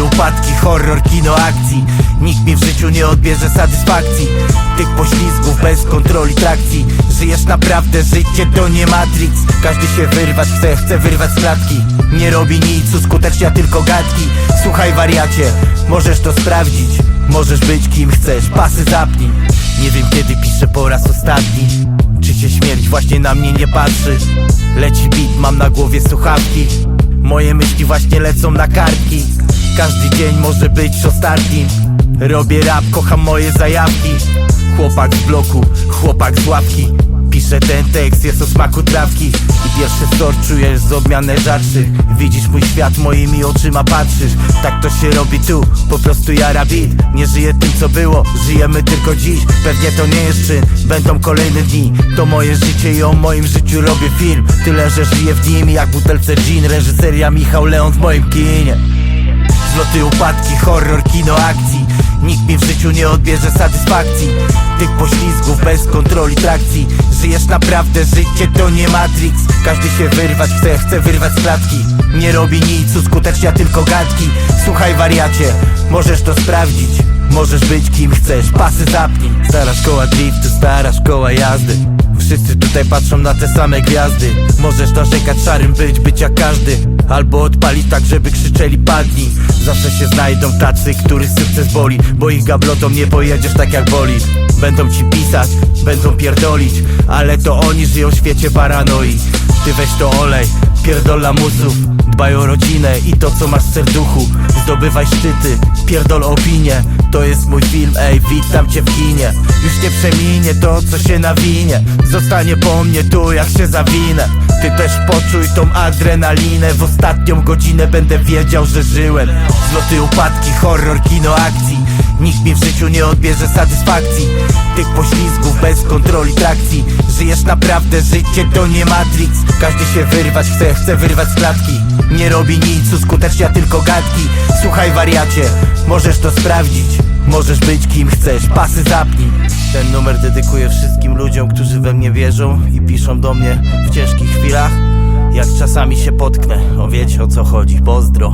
upadki, horror, kino akcji. Nikt mi w życiu nie odbierze satysfakcji. Tych poślizgów bez kontroli trakcji. Żyjesz naprawdę, życie to nie Matrix. Każdy się wyrwać chce, chce wyrwać z klatki. Nie robi nic, uskutecznia tylko gadki. Słuchaj wariacie, możesz to sprawdzić. Możesz być kim chcesz, pasy zapnij. Nie wiem kiedy piszę po raz ostatni. Czy się śmierć właśnie na mnie nie patrzy? Leci beat, mam na głowie słuchawki. Moje myśli właśnie lecą na kartki Każdy dzień może być ostatnim Robię rap, kocham moje zajawki. Chłopak z bloku, chłopak z ławki. Piszę ten tekst, jest o smaku trawki. I pierwszy sort czujesz z odmianę rzeczy Widzisz mój świat, moimi oczyma patrzysz. Tak to się robi tu, po prostu jara beat Nie żyję tym co było, żyjemy tylko dziś. Pewnie to nie jest czyn, będą kolejne dni. To moje życie i o moim życiu robię film. Tyle, że żyję w nim jak butelce gin. Reżyseria Michał Leon w moim kinie Zloty, upadki, horror, kino akcji. Nikt mi w życiu nie odbierze satysfakcji. Tych poślizgów bez kontroli trakcji. Żyjesz naprawdę, życie to nie Matrix. Każdy się wyrwać chce, chce wyrwać z klatki. Nie robi nic, uskutecznia tylko gadki. Słuchaj wariacie, możesz to sprawdzić. Możesz być kim chcesz, pasy zapnij. Stara szkoła driftu, stara szkoła jazdy. Wszyscy tutaj patrzą na te same gwiazdy. Możesz narzekać szarym być, być jak każdy Albo odpalić tak, żeby krzyczeli padnij Zawsze się znajdą tacy, których sukces boli Bo ich gablotą nie pojedziesz tak jak boli Będą ci pisać, będą pierdolić Ale to oni żyją w świecie paranoi Ty weź to olej, pierdol lamusów Dbaj o rodzinę i to co masz w serduchu. Zdobywaj szczyty, pierdol opinię To jest mój film, ej, witam cię w kinie. Już nie przeminie to co się nawinie. Zostanie po mnie tu jak się zawinę. Ty też poczuj tą adrenalinę. W ostatnią godzinę będę wiedział, że żyłem. Zloty, upadki, horror, kino akcji. Nikt mi w życiu nie odbierze satysfakcji. Tych poślizgów bez kontroli trakcji. Żyjesz naprawdę, życie to nie Matrix. Każdy się wyrwać chce, chce wyrwać z klatki Nie robi nic, uskutecznia tylko gadki. Słuchaj wariacie, możesz to sprawdzić. Możesz być kim chcesz, pasy zapnij. Ten numer dedykuję wszystkim ludziom, którzy we mnie wierzą I piszą do mnie w ciężkich chwilach Jak czasami się potknę, o wiecie o co chodzi, pozdro